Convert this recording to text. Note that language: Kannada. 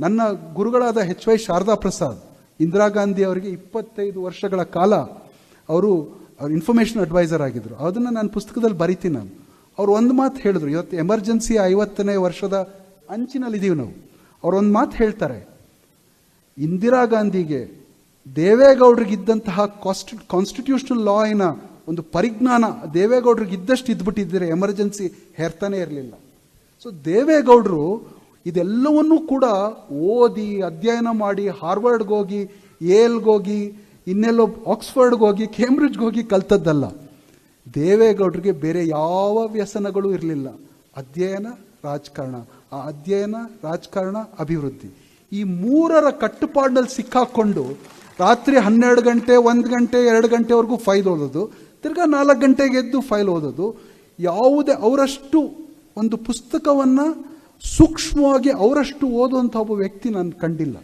ನನ್ನ ಗುರುಗಳಾದ ಎಚ್ ವೈ ಶಾರದಾ ಪ್ರಸಾದ್ ಇಂದಿರಾ ಗಾಂಧಿ ಅವರಿಗೆ ಇಪ್ಪತ್ತೈದು ವರ್ಷಗಳ ಕಾಲ ಅವರು ಅವ್ರ ಇನ್ಫಾರ್ಮೇಷನ್ ಅಡ್ವೈಸರ್ ಆಗಿದ್ದರು ಅದನ್ನು ನಾನು ಪುಸ್ತಕದಲ್ಲಿ ಬರಿತೀನಿ ನಾನು. ಅವ್ರು ಒಂದು ಮಾತು ಹೇಳಿದ್ರು. ಇವತ್ತು ಎಮರ್ಜೆನ್ಸಿ ಐವತ್ತನೇ ವರ್ಷದ ಅಂಚಿನಲ್ಲಿದ್ದೀವಿ ನಾವು. ಅವ್ರು ಒಂದು ಮಾತು ಹೇಳ್ತಾರೆ. ಇಂದಿರಾ ಗಾಂಧಿಗೆ ದೇವೇಗೌಡರಿಗಿದ್ದಂತಹ ಕಾಸ್ಟ್ ಕಾನ್ಸ್ಟಿಟ್ಯೂಷನಲ್ ಲಾಯಿನ ಒಂದು ಪರಿಜ್ಞಾನ ದೇವೇಗೌಡರಿಗಿದ್ದಷ್ಟು ಇದ್ಬಿಟ್ಟಿದ್ದರೆ. ಎಮರ್ಜೆನ್ಸಿ ಹೇರ್ತಾನೆ ಇರಲಿಲ್ಲ. ಸೊ ದೇವೇಗೌಡರು ಇದೆಲ್ಲವನ್ನೂ ಕೂಡ ಓದಿ ಅಧ್ಯಯನ ಮಾಡಿ ಹಾರ್ವರ್ಡ್ಗೆ ಹೋಗಿ ಇನ್ನೆಲ್ಲೋ ಕೇಂಬ್ರಿಡ್ಜ್ಗೆ ಹೋಗಿ ಕಲ್ತದ್ದಲ್ಲ. ದೇವೇಗೌಡರಿಗೆ ಬೇರೆ ಯಾವ ವ್ಯಸನಗಳು ಇರಲಿಲ್ಲ. ಅಧ್ಯಯನ, ರಾಜಕಾರಣ. ಆ ಅಧ್ಯಯನ, ರಾಜಕಾರಣ, ಅಭಿವೃದ್ಧಿ. ಈ ಮೂರರ ಕಟ್ಟುಪಾಡಿನಲ್ಲಿ ಸಿಕ್ಕಾಕೊಂಡು ರಾತ್ರಿ ಹನ್ನೆರಡು ಗಂಟೆ, ಒಂದು ಗಂಟೆ, ಎರಡು ಗಂಟೆವರೆಗೂ ಫೈಲ್ ಓದೋದು, ತಿರ್ಗಾ ನಾಲ್ಕು ಗಂಟೆಗೆ ಎದ್ದು ಫೈಲ್ ಓದೋದು, ಯಾವುದೇ ಅವರಷ್ಟು ಒಂದು ಪುಸ್ತಕವನ್ನು ಸೂಕ್ಷ್ಮವಾಗಿ ಅವರಷ್ಟು ಓದುವಂಥ ಒಬ್ಬ ವ್ಯಕ್ತಿ ನಾನು ಕಂಡಿಲ್ಲ.